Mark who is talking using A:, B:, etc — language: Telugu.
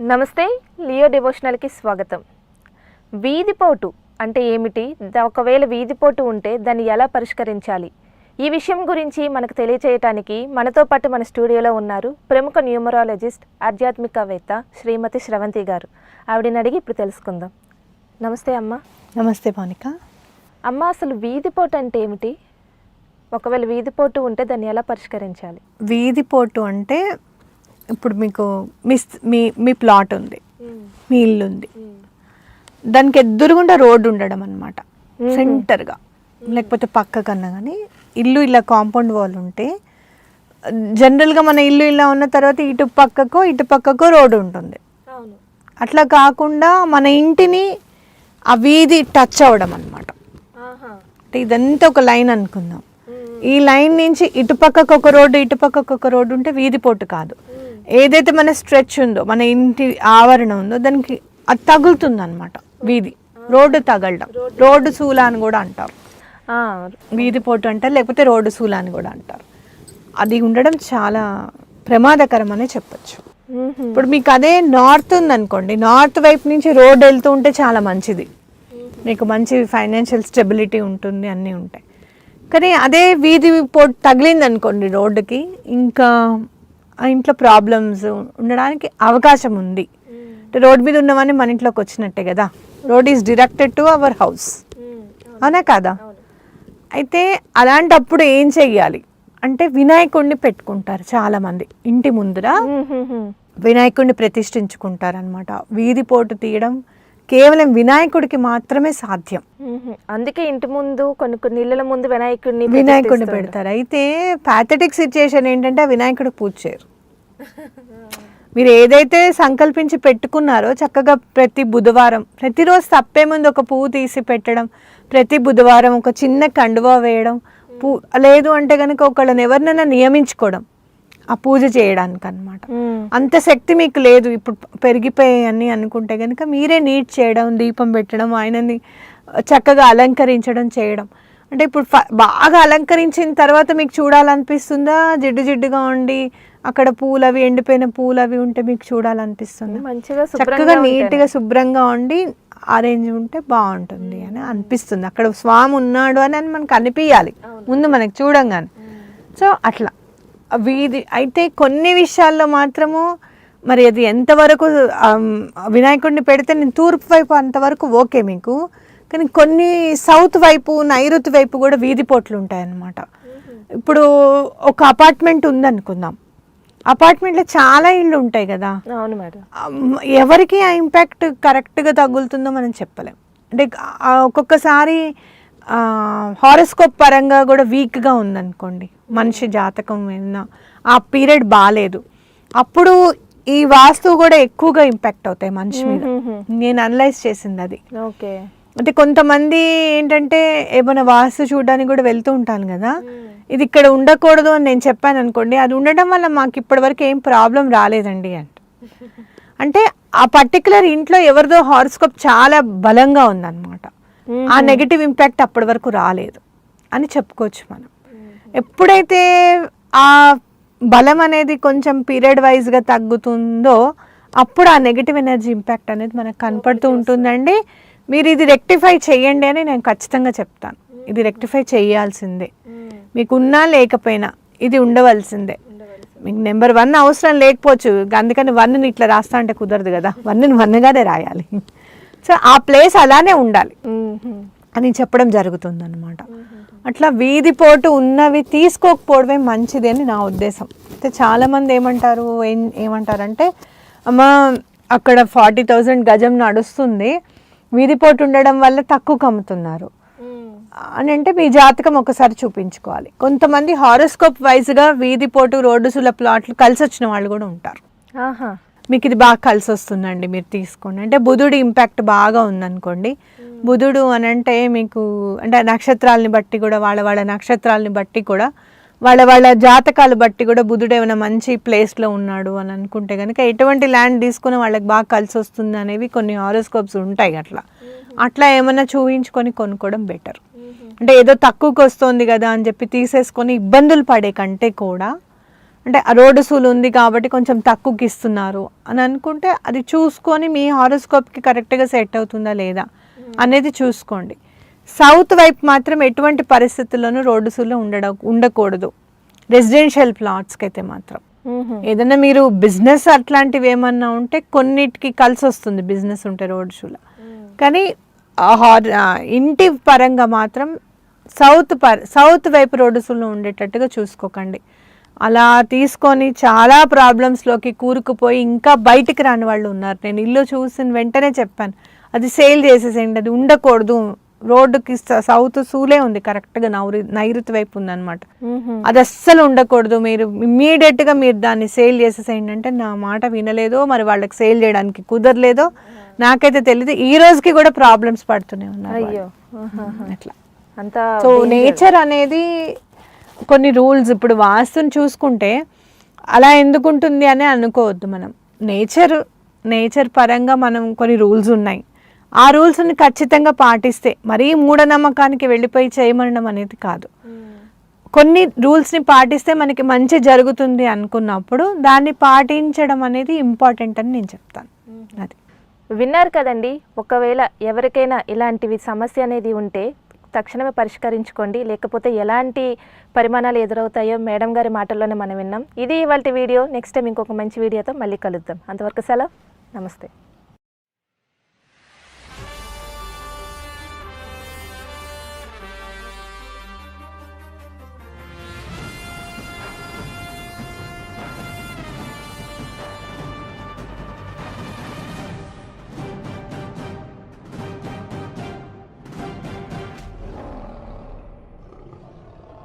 A: నమస్తే లియో డివోషనల్కి స్వాగతం. వీధిపోటు అంటే ఏమిటి? ఒకవేళ వీధిపోటు ఉంటే దాన్ని ఎలా పరిష్కరించాలి? ఈ విషయం గురించి మనకు తెలియచేయటానికి మనతో పాటు మన స్టూడియోలో ఉన్నారు ప్రముఖ న్యూమరాలజిస్ట్ ఆధ్యాత్మికవేత్త శ్రీమతి శ్రవంతి గారు. ఆవిడని అడిగి ఇప్పుడు తెలుసుకుందాం. నమస్తే అమ్మ.
B: నమస్తే మౌనిక.
A: అమ్మ అసలు వీధిపోటు అంటే ఏమిటి? ఒకవేళ వీధిపోటు ఉంటే దాన్ని ఎలా పరిష్కరించాలి?
B: వీధి పోటు అంటే ఇప్పుడు మీకు మీ స్- మీ మీ ప్లాట్ ఉంది. మీ ఇల్లు ఉంది. దానికి ఎదురుగుండా రోడ్డు ఉండడం అనమాట సెంటర్గా. లేకపోతే పక్క కన్నా కానీ ఇల్లు ఇలా కాంపౌండ్ వాల్ ఉంటే జనరల్గా మన ఇల్లు ఇలా ఉన్న తర్వాత ఇటు పక్కకో ఇటు పక్కకో రోడ్డు ఉంటుంది. అట్లా కాకుండా మన ఇంటిని ఆ వీధి టచ్ అవ్వడం అనమాట అంటే ఇదంతా ఒక లైన్ అనుకుందాం. ఈ లైన్ నుంచి ఇటు పక్కకు ఒక రోడ్డు ఇటు పక్కకు ఒక రోడ్డు ఉంటే వీధి పోటు కాదు. ఏదైతే మన స్ట్రెచ్ ఉందో మన ఇంటి ఆవరణ ఉందో దానికి అది తగులుతుంది అనమాట వీధి. రోడ్డు తగలడం. రోడ్డు సూల అని కూడా అంటారు. వీధి పోటు అంటారు లేకపోతే రోడ్డు సూల అని కూడా అంటారు. అది ఉండడం చాలా ప్రమాదకరం అనే చెప్పొచ్చు ఇప్పుడు మీకు అదే నార్త్ ఉందనుకోండి నార్త్ వైపు నుంచి రోడ్ వెళ్తూ ఉంటే చాలా మంచిది. మీకు మంచి ఫైనాన్షియల్ స్టెబిలిటీ ఉంటుంది అన్నీ ఉంటాయి. కానీ అదే వీధి పోటు తగిలింది అనుకోండి రోడ్డుకి ఇంకా ఇంట్లో ప్రాబ్లమ్స్ ఉండడానికి అవకాశం ఉంది. అంటే రోడ్ మీద ఉన్నవన్నీ మన ఇంట్లోకి వచ్చినట్టే కదా. Road is directed to our house అవునా. కాదా? అయితే అలాంటప్పుడు ఏం చెయ్యాలి? అంటే వినాయకుడిని పెట్టుకుంటారు చాలామంది. ఇంటి ముందర వినాయకుడిని ప్రతిష్ఠించుకుంటారనమాట వీధి పోటు తీయడం కేవలం వినాయకుడికి మాత్రమే సాధ్యం.
A: అందుకే ఇంటి ముందు కొన్ని కొన్ని ఇళ్ళల ముందు వినాయకుడిని
B: వినాయకుడిని. పెడతారు. అయితే ప్యాథెటిక్ సిచ్యుయేషన్ ఏంటంటే ఆ వినాయకుడికి పూజ చేయరు. మీరు ఏదైతే సంకల్పించి పెట్టుకున్నారో చక్కగా ప్రతి బుధవారం ప్రతిరోజు తప్పే ముందు ఒక పువ్వు తీసి పెట్టడం ప్రతి బుధవారం ఒక చిన్న కండువా వేయడం పూ లేదు అంటే కనుక ఒకళ్ళని ఎవరినైనా నియమించుకోవడం ఆ పూజ చేయడానికి అనమాట. అంత శక్తి మీకు లేదు ఇప్పుడు పెరిగిపోయాయని అనుకుంటే కనుక మీరే నీట్ చేయడం దీపం పెట్టడం ఆయనని చక్కగా అలంకరించడం చేయడం అంటే ఇప్పుడు బాగా అలంకరించిన తర్వాత మీకు చూడాలనిపిస్తుందా? జిడ్డు జిడ్డుగా ఉండి అక్కడ పూలు అవి ఎండిపోయిన పూలు అవి ఉంటే మీకు చూడాలనిపిస్తుంది?
A: మంచిగా
B: చక్కగా నీట్గా శుభ్రంగా ఉండి అరేంజ్ ఉంటే బాగుంటుంది అని అనిపిస్తుంది. అక్కడ స్వామి ఉన్నాడు అని అని మనకు అనిపించాలి ముందు మనకి చూడంగానే. సో అట్లా. వీధి అయితే కొన్ని విషయాల్లో మాత్రము మరి అది ఎంతవరకు వినాయకుడిని పెడితే నేను తూర్పు వైపు అంతవరకు ఓకే మీకు. కానీ కొన్ని సౌత్ వైపు నైరుతి వైపు కూడా వీధి పోట్లు ఉంటాయన్నమాట. ఇప్పుడు ఒక అపార్ట్మెంట్ ఉందనుకుందాం. అపార్ట్మెంట్లో చాలా ఇళ్ళు ఉంటాయి కదా.
A: అవును మేడం.
B: ఎవరికి ఆ ఇంపాక్ట్ కరెక్ట్గా తగులుతుందో మనం చెప్పలేం. అంటే ఒక్కొక్కసారి హారోస్కోప్ పరంగా కూడా వీక్గా ఉందనుకోండి. మనిషి జాతకం ఏమన్నా ఆ పీరియడ్ బాగాలేదు అప్పుడు ఈ వాస్తువు కూడా ఎక్కువగా ఇంపాక్ట్ అవుతాయి మనిషి మీద. నేను అనలైజ్ చేసింది అది.
A: ఓకే.
B: అంటే కొంతమంది ఏంటంటే ఏమైనా వాస్తు చూడడానికి కూడా వెళ్తూ ఉంటాను కదా. ఇది ఇక్కడ ఉండకూడదు అని నేను చెప్పాను అనుకోండి అది ఉండడం వల్ల మాకు ఇప్పటివరకు ఏం ప్రాబ్లం రాలేదండి అంట. అంటే ఆ పర్టికులర్ ఇంట్లో ఎవరిదో హారోస్కోప్ చాలా బలంగా ఉందన్నమాట. ఆ నెగిటివ్ ఇంపాక్ట్ అప్పటి వరకు రాలేదు అని చెప్పుకోవచ్చు మనం. ఎప్పుడైతే ఆ బలం అనేది కొంచెం పీరియడ్ వైజ్గా తగ్గుతుందో అప్పుడు ఆ నెగిటివ్ ఎనర్జీ ఇంపాక్ట్ అనేది మనకు కనపడుతూ ఉంటుందండి. మీరు ఇది రెక్టిఫై చేయండి అని నేను ఖచ్చితంగా చెప్తాను. ఇది రెక్టిఫై చేయాల్సిందే. మీకు ఉన్నా లేకపోయినా ఇది ఉండవలసిందే. మీకు నెంబర్ వన్ అవసరం లేకపోవచ్చు. అందుకని వన్ని ఇట్లా రాస్తా అంటే కుదరదు కదా. వన్ని వన్గానే రాయాలి. సో ఆ ప్లేస్ అలానే ఉండాలి. అని చెప్పడం జరుగుతుంది అనమాట అట్లా వీధి పోటు ఉన్నవి తీసుకోకపోవడమే మంచిది అని నా ఉద్దేశం. అయితే చాలామంది ఏమంటారు? ఏం ఏమంటారంటే అమ్మ అక్కడ ఫార్టీ థౌజండ్ గజం నడుస్తుంది. వీధి పోటు ఉండడం వల్ల తక్కువ అమ్ముతున్నారు అని అంటే మీ జాతకం ఒకసారి చూపించుకోవాలి. కొంతమంది హారోస్కోప్ వైజ్గా వీధి పోటు రోడ్డు సుల ప్లాట్లు కలిసి వచ్చిన వాళ్ళు కూడా ఉంటారు.
A: ఆహా.
B: మీకు ఇది బాగా కలిసి వస్తుందండి మీరు తీసుకోండి. అంటే బుధుడి ఇంపాక్ట్ బాగా ఉందనుకోండి. బుధుడు అని అంటే మీకు అంటే నక్షత్రాలని బట్టి కూడా వాళ్ళ వాళ్ళ నక్షత్రాలని బట్టి కూడా వాళ్ళ వాళ్ళ జాతకాలు బట్టి కూడా బుధుడు ఏమైనా మంచి ప్లేస్లో ఉన్నాడు అని అనుకుంటే కనుక ఎటువంటి ల్యాండ్ తీసుకుని వాళ్ళకి బాగా కలిసి వస్తుంది అనేవి కొన్ని హారోస్కోప్స్ ఉంటాయి అట్లా. అట్లా ఏమైనా చూపించుకొని కొనుక్కోవడం బెటర్ అంటే ఏదో తక్కువకి వస్తుంది కదా అని చెప్పి తీసేసుకొని ఇబ్బందులు పడే కంటే కూడా అంటే రోడ్డు సూలు ఉంది కాబట్టి కొంచెం తక్కువకి ఇస్తున్నారు అని అనుకుంటే అది చూసుకొని మీ హారోస్కోప్కి కరెక్ట్గా సెట్ అవుతుందా లేదా అనేది చూసుకోండి. సౌత్ వైపు మాత్రం ఎటువంటి పరిస్థితుల్లోనూ రోడ్డు సూలు ఉండడం ఉండకూడదు. రెసిడెన్షియల్ ప్లాట్స్కి అయితే మాత్రం. ఏదైనా మీరు బిజినెస్ అట్లాంటివి ఏమన్నా ఉంటే కొన్నిటికి కలిసి వస్తుంది బిజినెస్ ఉంటే రోడ్ షూలో కానీ ఇంటి పరంగా మాత్రం సౌత్ పర్ సౌత్ వైపు రోడ్డు షూలో ఉండేటట్టుగా చూసుకోకండి. అలా తీసుకొని చాలా ప్రాబ్లమ్స్లోకి కూరుకుపోయి ఇంకా బయటికి రాని వాళ్ళు ఉన్నారు. నేను ఇల్లు చూసిన వెంటనే చెప్పాను. అది సేల్ చేసేసేయండి అది ఉండకూడదు. రోడ్డుకి సౌత్ సూలే ఉంది కరెక్ట్గా నైరు నైరుతి వైపు ఉందన్నమాట. అది అస్సలు ఉండకూడదు మీరు ఇమ్మీడియట్గా మీరు దాన్ని సేల్ చేసేసేయండి అంటే నా మాట వినలేదో మరి వాళ్ళకి సేల్ చేయడానికి కుదరలేదో నాకైతే తెలియదు ఈ రోజుకి కూడా ప్రాబ్లమ్స్ పడుతూనే. వాళ్ళు. అట్లా.
A: అంతా
B: సో నేచర్ అనేది కొన్ని రూల్స్ ఇప్పుడు వాస్తుని చూసుకుంటే అలా ఎందుకు ఉంటుంది అని అనుకోవద్దు మనం. నేచర్ నేచర్ పరంగా మనం కొన్ని రూల్స్ ఉన్నాయి. ఆ రూల్స్ని ఖచ్చితంగా పాటిస్తే మరీ మూఢనమ్మకానికి వెళ్ళిపోయి చేయమనడం అనేది కాదు. కొన్ని రూల్స్ని పాటిస్తే మనకి మంచి జరుగుతుంది అనుకున్నప్పుడు దాన్ని పాటించడం అనేది ఇంపార్టెంట్ అని నేను చెప్తాను. అది.
A: విన్నారు కదండి ఒకవేళ ఎవరికైనా ఇలాంటివి సమస్య అనేది ఉంటే తక్షణమే పరిష్కరించుకోండి లేకపోతే ఎలాంటి పరిమాణాలు ఎదురవుతాయో మేడం గారి మాటల్లోనే మనం విన్నాం. ఇది ఇవాళ వీడియో. నెక్స్ట్ టైం ఇంకొక మంచి వీడియోతో మళ్ళీ కలుద్దాం. అంతవరకు సెలవు. నమస్తే.